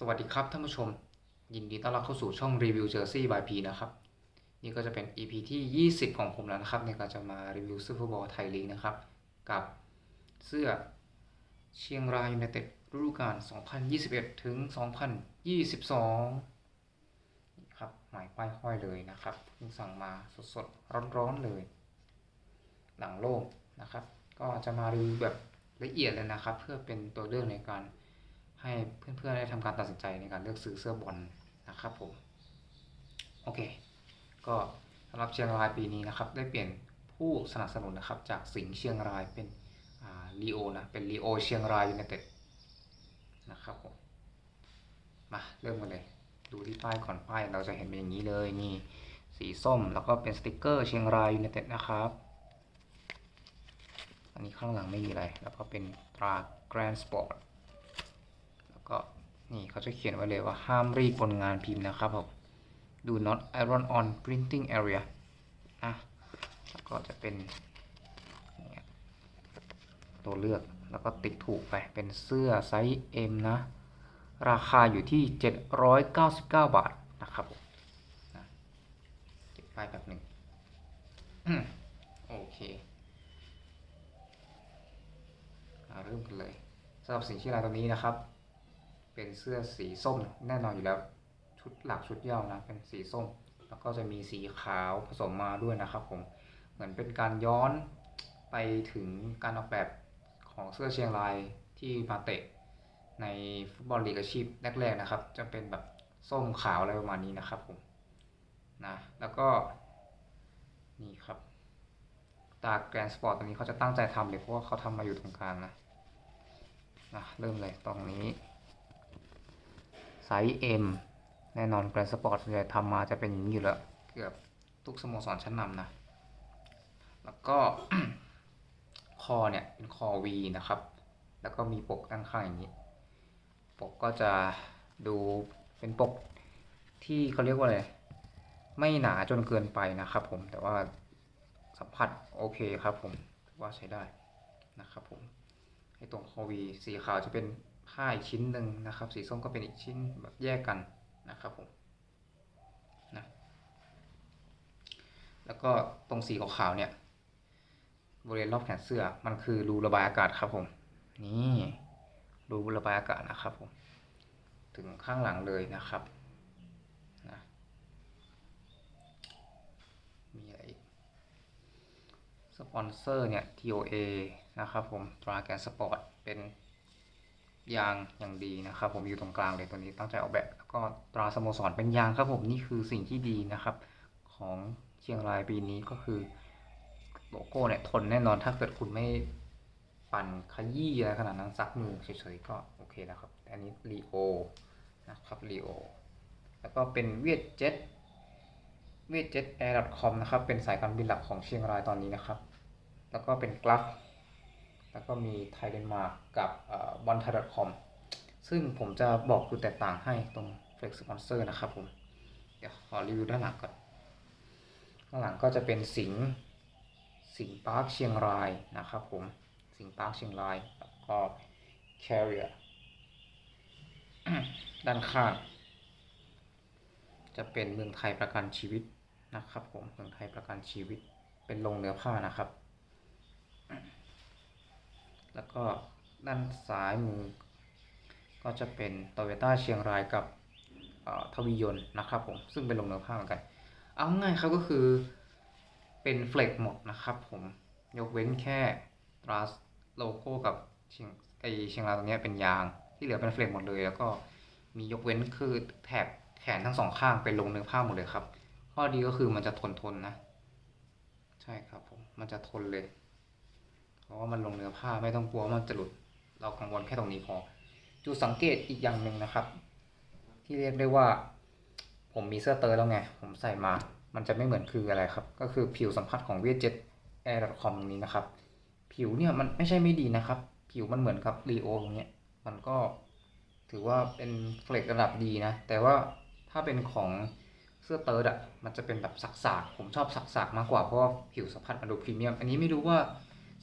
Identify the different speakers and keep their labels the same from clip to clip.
Speaker 1: สวัสดีครับท่านผู้ชม ยินดีต้อนรับเข้าสู่ช่องรีวิวเจอร์ซี่บายพีนะครับ นี่ก็จะเป็น EP ที่ 20 ของผมแล้วนะครับ ในการจะมารีวิวซูเปอร์บอลไทยลีกนะครับ กับเสื้อเชียงรายยูไนเต็ดฤดูกาล 2021 ถึง 2022นี่ครับหมายป้ายห้อยเลยนะครับเพิ่งสั่งมาสดๆ ร้อนๆเลย หลังโล่งนะครับ ก็จะมารีวิวแบบละเอียดเลยนะครับ เพื่อเป็นตัวเลือกในการ ให้เพื่อนๆได้ทำการตัดสินใจในการเลือกซื้อเสื้อบอลนะครับผมโอเค ก็สำหรับเชียงรายปีนี้นะครับ ได้เปลี่ยนผู้สนับสนุนนะครับ จากสิงห์เชียงรายเป็นลีโอนะเป็นลีโอเชียงรายยูไนเต็ดนะครับผมมาเริ่มกันเลย ดูที่ป้ายก่อนป้ายเราจะเห็นเป็นอย่างนี้เลยนี่สีส้มแล้วก็เป็นสติกเกอร์เชียงรายยูไนเต็ดนะครับ อันนี้ข้างหลังไม่มีอะไร แล้วก็เป็นตราแกรนด์สปอร์ต ก็นี่เขาจะเขียนไว้เลยว่าห้ามรีดบนงานพิมพ์นะครับผม do not iron on printing area นะแล้วก็จะเป็นตัวเลือกแล้วก็ติ๊กถูกไปเป็นเสื้อไซส์ M นะ ราคาอยู่ที่ 799 บาทนะครับผมนะเก็บป้ายแบบหนึ่งโอเคมาเริ่มกันเลยสำหรับสิ่งที่รายตัวนี้นะครับ เป็นเสื้อสีส้มแน่นอนอยู่แล้วชุดหลักชุดย่านะเป็นสีส้ม แล้วก็จะมีสีขาวผสมมาด้วยนะครับผมเหมือนเป็นการย้อนไปถึงการออกแบบของเสื้อเชียงรายที่มาเตะในฟุตบอลลีกอาชีพแรกๆนะครับ จะเป็นแบบส้มขาวอะไรประมาณนี้นะครับผมนะแล้วก็นี่ครับตาแกรนสปอร์ตตัวนี้เขาจะตั้งใจทำเลยเพราะว่าเขาทำมาอยู่ตรงกลางนะนะเริ่มเลยตรงนี้ ไซส์ M แน่นอนแกรนสปอร์ตส่วนใหญ่ทำมาจะเป็นอย่างนี้อยู่แล้ว เกือบทุกสโมสรชั้นนำนะ แล้วก็คอเนี่ยเป็นคอ V นะครับ แล้วก็มีปกด้านข้างอย่างนี้ ปกก็จะดูเป็นปกที่เขาเรียกว่าอะไร ไม่หนาจนเกินไปนะครับผม แต่ว่าสัมผัสโอเคครับผมว่าใช้ได้นะครับผมไอ้ตรงคอวีสีขาวจะเป็น ผ้าอีกชิ้นหนึ่งนะครับ สีส้มก็เป็นอีกชิ้นแบบแยกกันนะครับผมนะแล้วก็ตรงสีขาวๆเนี่ยบริเวณรอบแขนเสื้อมันคือรูระบายอากาศครับผม นี่รูระบายอากาศนะครับผมถึงข้างหลังเลยนะครับนะมีอะไรอีกสปอนเซอร์เนี่ย TOA นะครับผมตราแกนสปอร์ตเป็น ยางอย่างดีนะครับ ผมอยู่ตรงกลางเลยตัวนี้ตั้งใจออกแบบ แล้วก็ตราสโมสรเป็นยางครับผมนี่คือสิ่งที่ดีนะครับ ของเชียงรายปีนี้ก็คือโลโก้เนี่ยทนแน่นอนถ้าเกิดคุณไม่ปั่นขยี้อะไรขนาดนั้นซักมือเฉยๆก็โอเคแล้วครับ อันนี้รีโอนะครับรีโอแล้วก็เป็นเวียดเจ็ตเวทเจ็ตแอร์ .com นะครับเป็นสายการบินหลักของเชียงรายตอนนี้นะครับ แล้วก็เป็นกลัฟ แล้วก็มีไทยเดนมาร์กกับบอลไทย .com ซึ่งผมจะบอกจุดแตกต่างให้ตรง Flex Sponsor นะครับผม เดี๋ยวขอรีวิวด้านหลังก่อนข้างหลังก็จะเป็นสิงสิงปาร์คเชียงรายนะครับผม สิงปาร์คเชียงราย แล้วก็ Carrier ด้านข้าง จะเป็นเมืองไทยประกันชีวิตนะครับผม เมืองไทยประกันชีวิต เป็นลงเนื้อผ้านะครับ แล้วก็ด้านซ้ายมือ ก็จะเป็นโตโยต้าเชียงรายกับทวียนนะครับผม ซึ่งเป็นลงเนื้อผ้าเหมือนกัน เอาง่ายครับก็คือเป็นเฟล็กหมดนะครับผม ยกเว้นแค่ตราโลโก้กับเชียงไอเชียงรายตรงนี้เป็นยาง ที่เหลือเป็นเฟล็กหมดเลย แล้วก็มียกเว้นคือแถบแขนทั้งสองข้างเป็นลงเนื้อผ้าหมดเลยครับ ข้อดีก็คือมันจะทนทนนะ ใช่ครับผม มันจะทนเลย เพราะว่ามันลงเนื้อผ้าไม่ต้องกลัวว่ามันจะหลุด เรากังวลแค่ตรงนี้พอจุดสังเกตอีกอย่างหนึ่งนะครับ ที่เรียกได้ว่า ผมมีเสื้อเตอร์แล้วไง ผมใส่มา มันจะไม่เหมือนคืออะไรครับ ก็คือผิวสัมผัสของเวียดเจ็ตแอร์คอมตรงนี้นะครับ ผิวเนี่ยมันไม่ใช่ไม่ดีนะครับ ผิวมันเหมือนกับรีโอตรงนี้มันก็ถือว่าเป็นเฟลกระดับดีนะ แต่ว่าถ้าเป็นของเสื้อเติร์ดอะมันจะเป็นแบบสักๆ ผมชอบสักๆ มากกว่าเพราะว่าผิวสัมผัสมันดูพรีเมียม อันนี้ไม่รู้ว่า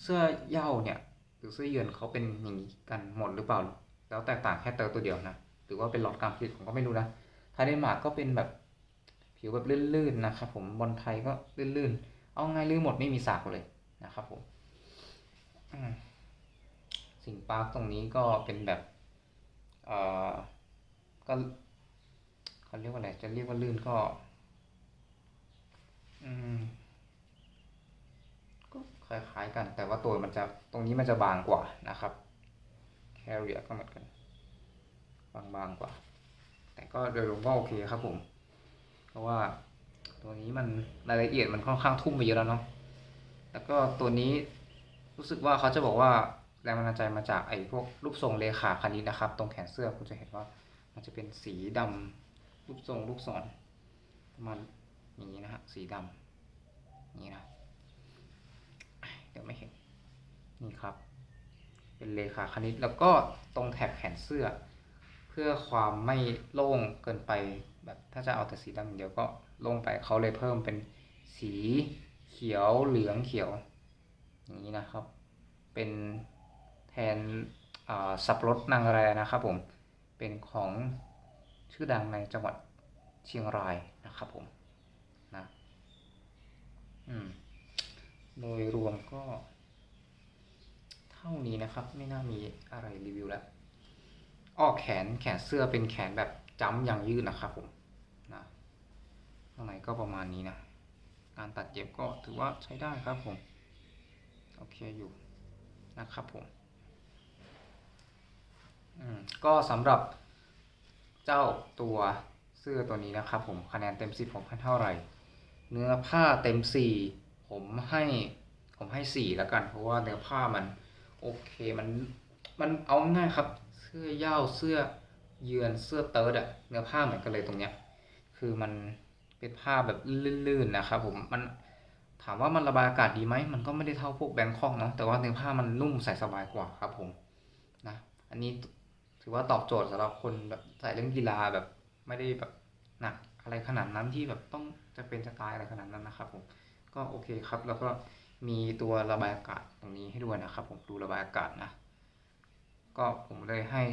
Speaker 1: เสื้อเย้าเนี่ยหรือเสื้อเยือนเขาเป็นอย่างนี้กันหมดหรือเปล่า แล้วแตกต่างแค่เติร์ตัวเดียวนะหรือว่าเป็นหลอดการผลิตผมก็ไม่รู้นะไทยเดนมาร์กก็เป็นแบบผิวแบบลื่นๆนะครับผมบอลไทยก็ลื่นๆ เอาไงลื่นหมดไม่มีสากเลยนะครับผมสิ่งปาร์คตรงนี้ก็เป็นแบบเออก็เขาเรียกว่าอะไรจะเรียกว่าลื่นก็ อืม คล้ายๆกัน แต่ว่าตัวมันจะตรงนี้มันจะบางกว่านะครับแคเรียก็เหมือนกันบางๆกว่า แต่ก็โดยรวมก็โอเคครับผม เพราะว่าตัวนี้มันรายละเอียดมันค่อนข้างทุ่มไปเยอะแล้วเนาะ แล้วก็ตัวนี้รู้สึกว่าเขาจะบอกว่าแรงบันดาลใจมาจากไอ้พวกรูปทรงเลขาคณิตนะครับ ตรงแขนเสื้อคุณจะเห็นว่า มันจะเป็นสีดำรูปทรงลูกศรประมาณอย่างนี้นะฮะสีดำอย่างนี้นะ เดี๋ยวไม่เห็นนี่ครับ เป็นเลขาคณิตแล้วก็ตรงแท็กแขนเสื้อ เพื่อความไม่โล่งเกินไปแบบถ้าจะเอาแต่สีดำอย่างเดียวก็โล่งไปเขาเลยเพิ่มเป็นสีเขียวเหลืองเขียว อย่างนี้นะครับ เป็นแทนสับรดนางแรนะครับผมเป็นของชื่อดังในจังหวัดเชียงรายนะครับผมนะอืม โดยรวมก็ เท่านี้นะครับ ไม่น่ามีอะไรรีวิวแล้วออกแขนแขนเสื้อเป็นแขนแบบจ้ำอย่างยืดนะครับผมนะข้างในก็ประมาณนี้นะ การตัดเย็บก็ถือว่าใช้ได้ครับผม โอเคอยู่นะครับผมอืมก็สำหรับเจ้าตัวเสื้อตัวนี้นะครับผมคะแนนเต็ม 10 ผมให้เท่าไหร่ เนื้อผ้าเต็ม 4 ผมให้ผมให้4แล้วกัน เพราะว่าเนื้อผ้ามัน โอเคมันมันเอาง่ายครับ เสื้อย่าวเสื้อเยือนเสื้อเติร์ดอะเนื้อผ้าเหมือนกันเลยตรงเนี้ย คือมันเป็นผ้าแบบลื่นๆนะครับผมมันถามว่ามันระบายอากาศดีไหมมันก็ไม่ได้เท่าพวกแบงคอกเนาะแต่ว่าเนื้อผ้ามันนุ่มใส่สบายกว่าครับผมนะอันนี้ถือว่าตอบโจทย์สำหรับคนแบบใส่เล่นกีฬาแบบไม่ได้แบบหนักอะไรขนาดนั้นที่แบบต้องจะเป็นจะตายอะไรขนาดนั้นนะครับผม ก็โอเคครับ แล้วก็มีตัวระบายอากาศตรงนี้ให้ด้วยนะครับ ผมดูระบายอากาศนะ ก็ผมเลยให้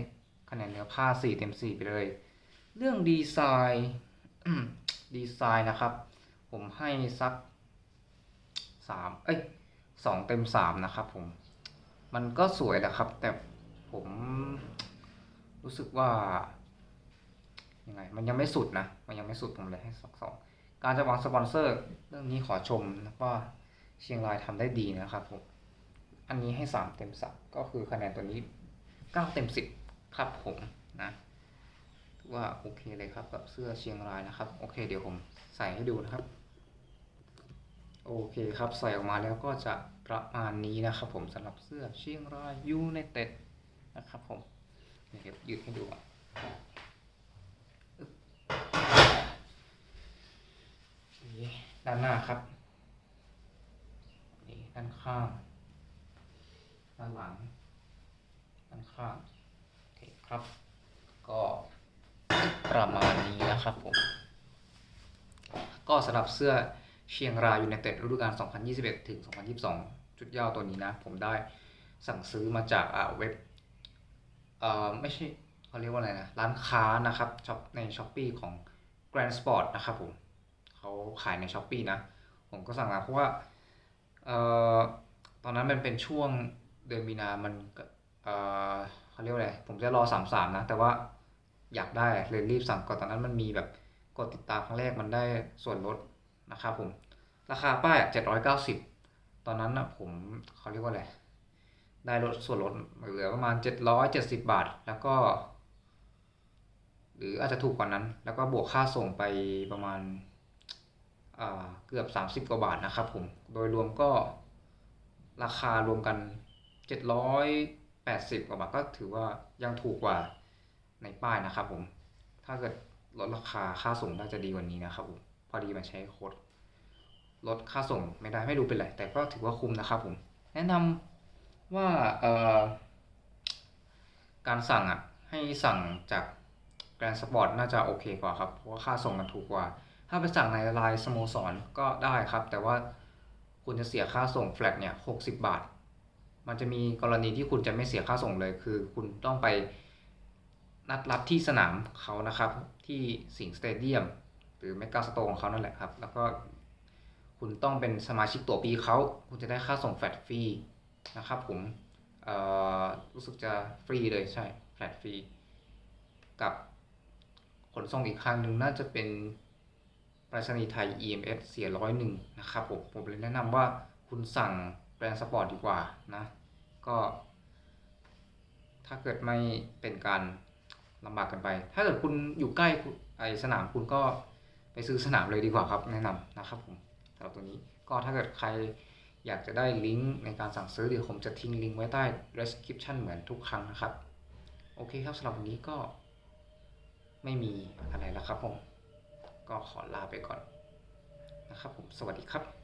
Speaker 1: คะแนนเนื้อผ้า4เต็ม4ไปเลย เรื่องดีไซน์ดีไซน์นะครับ ผมให้สัก3เอ้ย2เต็ม3นะครับผม มันก็สวยแหละครับ แต่ผมรู้สึกว่ายังไงมันยังไม่สุดนะ มันยังไม่สุดผมเลยให้สักสอง การจะวางสปอนเซอร์ เรื่องนี้ขอชมนะว่าเชียงรายทำได้ดีนะครับผม อันนี้ให้ 3 เต็มสัก็คือคะแนนตัวนี้ 9 เต็ม 10 ครับผมนะถือว่าโอเคเลยครับกับเสื้อเชียงรายนะครับ โอเค เดี๋ยวผมใส่ให้ดูนะครับ โอเคครับใส่ออกมาแล้วก็จะประมาณนี้นะครับ ผมสำหรับเสื้อเชียงรายยูไนเต็ดนะครับผมเดี๋ยวยืดให้ดูอะอึ๊บนี่ ด้านหน้าครับนี่ด้านข้างด้านหลังด้านข้างโอเคครับ ก็ประมาณนี้นะครับผมก็สำหรับเสื้อเชียงรายยูไนเต็ดฤดูกาล 2021 ถึง 2022 ชุดยาวตัวนี้นะ ผมได้สั่งซื้อมาจากอ่าเว็บเอ่อไม่ใช่เขาเรียกว่าอะไรนะ ร้านค้านะครับช็อปในช้อปปีของ Grand Sport นะครับผม เขาขายในช้อปปีนะ ผมก็สั่งมาเพราะว่าเอ่อตอนนั้นมันเป็นช่วงเดือนมีนา มันเอ่อเขาเรียกว่าอะไร ผมจะรอสามสามนะ แต่ว่าอยากได้เลยรีบสั่งก่อนตอนนั้นมันมีแบบกดติดตามครั้งแรกมันได้ส่วนลดนะครับผม ราคาป้ายเจ็ดร้อยเก้าสิบตอนนั้นนะผมเขาเรียกว่าอะไร ได้ลดส่วนลดเหลือประมาณเจ็ดร้อยเจ็ดสิบาท แล้วก็ หรืออาจจะถูกกว่านั้น แล้วก็บวกค่าส่งไปประมาณ เกือบ 30 กว่าบาทนะครับผม โดยรวมก็ราคารวมกัน 780 กว่าบาทก็ถือว่ายังถูกกว่าในป้ายนะครับผม ถ้าเกิดลดราคาค่าส่งน่าจะดีกว่านี้นะครับผม พอดีมันใช้โค้ดลดค่าส่งไม่ได้ไม่รู้เป็นไร แต่ก็ถือว่าคุ้มนะครับผม แนะนำว่าการสั่งอะให้สั่งจากแกรนสปอร์ตน่าจะโอเคกว่าครับ เพราะว่าค่าส่งมันถูกกว่า ถ้าไปสั่งในไลน์สโมสรก็ได้ครับ แต่ว่าคุณจะเสียค่าส่งแฟลตเนี่ยหกสิบาท มันจะมีกรณีที่คุณจะไม่เสียค่าส่งเลย คือคุณต้องไปนัดรับที่สนามเขานะครับ ที่สิงสเตเดียมหรือแมกกาสโตของเขานั่นแหละครับ แล้วก็คุณต้องเป็นสมาชิกตัวปีเขา คุณจะได้ค่าส่งแฟลตฟรีนะครับผมเอ่อรู้สึกจะฟรีเลยใช่แฟลตฟรีกับขนส่งอีกครั้งหนึ่งน่าจะเป็น ปรษณีย์ไทย EMS เสียร้อยหนึ่งนะครับผมผมเลยแนะนำว่าคุณสั่งแบรนด์สปอร์ตดีกว่านะ ก็ ถ้าเกิดไม่เป็นการลำบากกันไป ถ้าเกิดคุณอยู่ใกล้ไอสนามคุณก็ไปซื้อสนามเลยดีกว่าครับแนะนำนะครับผมสำหรับตัวนี้ก็ถ้าเกิดใครอยากจะได้ลิงก์ในการสั่งซื้อเดี๋ยวผมจะทิ้งลิงก์ไว้ใต้ description เหมือนทุกครั้งนะครับ โอเคครับสำหรับวันนี้ก็ไม่มีอะไรแล้วครับผม ก็ขอลาไปก่อนนะครับผมสวัสดีครับ